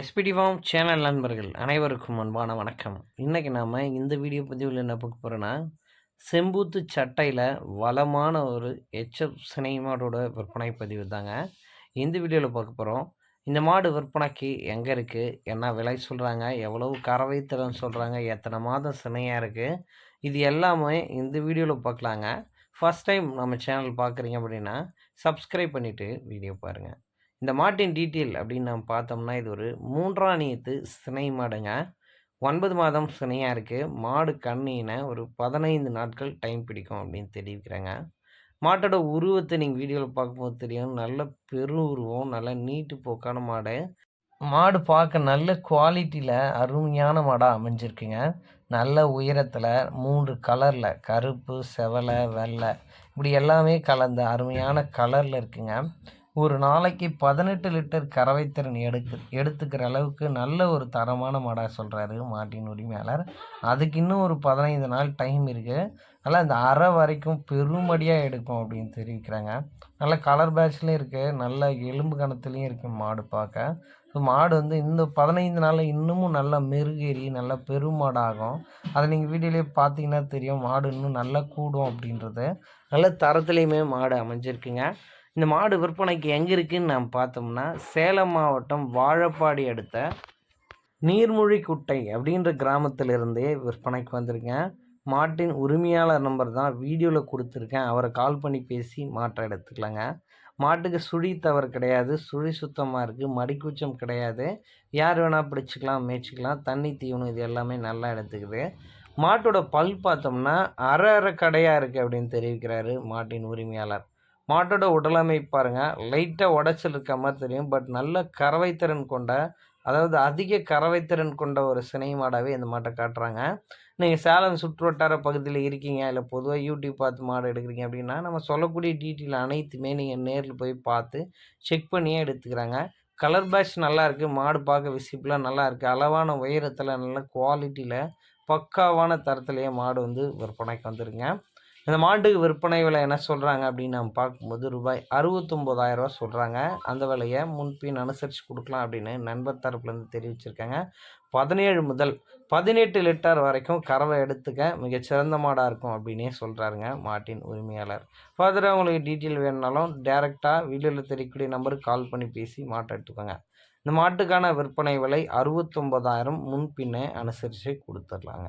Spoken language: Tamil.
எஸ்பிடி ஃபார்ம் சேனல் நண்பர்கள் அனைவருக்கும் அன்பான வணக்கம். இன்றைக்கி நாம் இந்த வீடியோ பதிவில் என்ன பார்க்க போகிறோன்னா செம்பூத்து சட்டையில் வளமான ஒரு எச்எஃப் சினை மாடோட விற்பனை பதிவு தாங்க. இந்த வீடியோவில் பார்க்க போகிறோம் இந்த மாடு விற்பனைக்கு எங்கே இருக்குது என்ன விலை சொல்கிறாங்க எவ்வளவு கறவை சொல்கிறாங்க எத்தனை மாதம் சினையாக இருக்குது இது எல்லாமே இந்த வீடியோவில் பார்க்கலாங்க. ஃபஸ்ட் டைம் நம்ம சேனல் பார்க்குறீங்க அப்படின்னா சப்ஸ்கிரைப் பண்ணிவிட்டு வீடியோ பாருங்கள் இந்த மாட்டின் டீட்டெயில் அப்படின்னு நம்ம பார்த்தோம்னா இது ஒரு மூன்றாம் நீத்து சினை மாடுங்க. ஒன்பது மாதம் சினையாக இருக்குது மாடு கண்ணின ஒரு பதினைந்து நாட்கள் டைம் பிடிக்கும் அப்படின்னு தெரிவிக்கிறாங்க. மாட்டோட உருவத்தை நீங்கள் வீடியோவில் பார்க்கும்போது தெரியும். நல்ல பெரு உருவம் நல்ல நீட்டு போக்கான மாடு. மாடு பார்க்க நல்ல குவாலிட்டியில் அருமையான மாடாக அமைஞ்சிருக்குங்க. நல்ல உயரத்தில் மூன்று கலரில் கருப்பு செவலை வெள்ளை இப்படி எல்லாமே கலந்த அருமையான கலரில் இருக்குங்க. ஒரு நாளைக்கு பதினெட்டு லிட்டர் கறவைத்திறன் எடுக்கு எடுத்துக்கிற அளவுக்கு நல்ல ஒரு தரமான மாடாக சொல்கிறாரு மாட்டின் உரிமையாளர். அதுக்கு இன்னும் ஒரு பதினைந்து நாள் டைம் இருக்குது அதனால் இந்த அரை வரைக்கும் பெருமடியாக எடுக்கும் அப்படின்னு தெரிவிக்கிறாங்க. நல்ல கலர் பேட்ச்லேயும் இருக்குது நல்ல எலும்பு கணத்துலேயும் இருக்குது மாடு பார்க்க. ஸோ மாடு வந்து இந்த பதினைந்து நாளில் இன்னமும் நல்லா மெருகேறி நல்லா பெருமாடாகும். அதை நீங்கள் வீடியோலேயே பார்த்தீங்கன்னா தெரியும். மாடு இன்னும் நல்லா கூடும் அப்படின்றது. நல்ல தரத்துலேயுமே மாடு அமைஞ்சிருக்குங்க. இந்த மாடு விற்பனைக்கு எங்கே இருக்குதுன்னு நாம் பார்த்தோம்னா சேலம் மாவட்டம் வாழப்பாடி அடுத்த நீர்மொழி குட்டை அப்படின்ற கிராமத்திலிருந்தே விற்பனைக்கு வந்திருக்கேன். மாட்டின் உரிமையாளர் நம்பர் தான் வீடியோவில் கொடுத்துருக்கேன். அவரை கால் பண்ணி பேசி மாட்டை எடுத்துக்கலாங்க. மாட்டுக்கு சுழி தவறு கிடையாது. சுழி சுத்தமாக இருக்குது மடிக்கூச்சம் கிடையாது. யார் வேணால் பிடிச்சிக்கலாம் மேய்ச்சிக்கலாம். தண்ணி தீவனம் இது எல்லாமே நல்லா எடுத்துக்குது. மாட்டோட பல் பார்த்தோம்னா அரை அரை கடையாக இருக்குது அப்படின்னு தெரிவிக்கிறாரு மாட்டின் உரிமையாளர். மாட்டோட உடலமை பாருங்கள் லைட்டாக உடச்சல் இருக்க மாதிரி தெரியும். பட் நல்ல கறவைத்திறன் கொண்ட அதாவது அதிக கறவைத்திறன் கொண்ட ஒரு சினை மாடாகவே இந்த மாட்டை காட்டுறாங்க. நீங்கள் சேலம் சுற்று வட்டார பகுதியில் இருக்கீங்க இல்லை பொதுவாக யூடியூப் பார்த்து மாடு எடுக்கிறீங்க அப்படின்னா நம்ம சொல்லக்கூடிய டீட்டெயில் அனைத்துமே நீங்கள் நேரில் போய் பார்த்து செக் பண்ணியே எடுத்துக்கிறாங்க. கலர் பேட்ச் நல்லா இருக்குது மாடு பார்க்க விசிபிளாக நல்லா இருக்குது அளவான உயரத்தில் நல்ல குவாலிட்டியில் பக்காவான தரத்துலேயே மாடு வந்து விற்பனைக்கு வந்துருங்க. இந்த மாட்டுக்கு விற்பனை விலை என்ன சொல்கிறாங்க அப்படின்னு நம்ம பார்க்கும்போது ரூபாய் அறுபத்தொம்போதாயிரரூவா சொல்கிறாங்க அந்த விலையை முன்பின் அனுசரித்து கொடுக்கலாம் அப்படின்னு நண்பர் தரப்புலேருந்து தெரிவிச்சிருக்காங்க. பதினேழு முதல் பதினெட்டு லிட்டர் வரைக்கும் கறவை எடுத்துக்க மிகச்சிறந்த மாடாக இருக்கும் அப்படின்னே சொல்கிறாருங்க மாட்டின் உரிமையாளர். ஃபர்தராக உங்களுக்கு டீட்டெயில் வேணுனாலும் டேரெக்டாக வீடியோவில் தெரியக்கூடிய நம்பருக்கு கால் பண்ணி பேசி மாட்டை எடுத்துக்கோங்க. இந்த மாட்டுக்கான விற்பனை விலை அறுபத்தொம்போதாயிரம் முன்பின்னே அனுசரித்து கொடுத்துடலாங்க.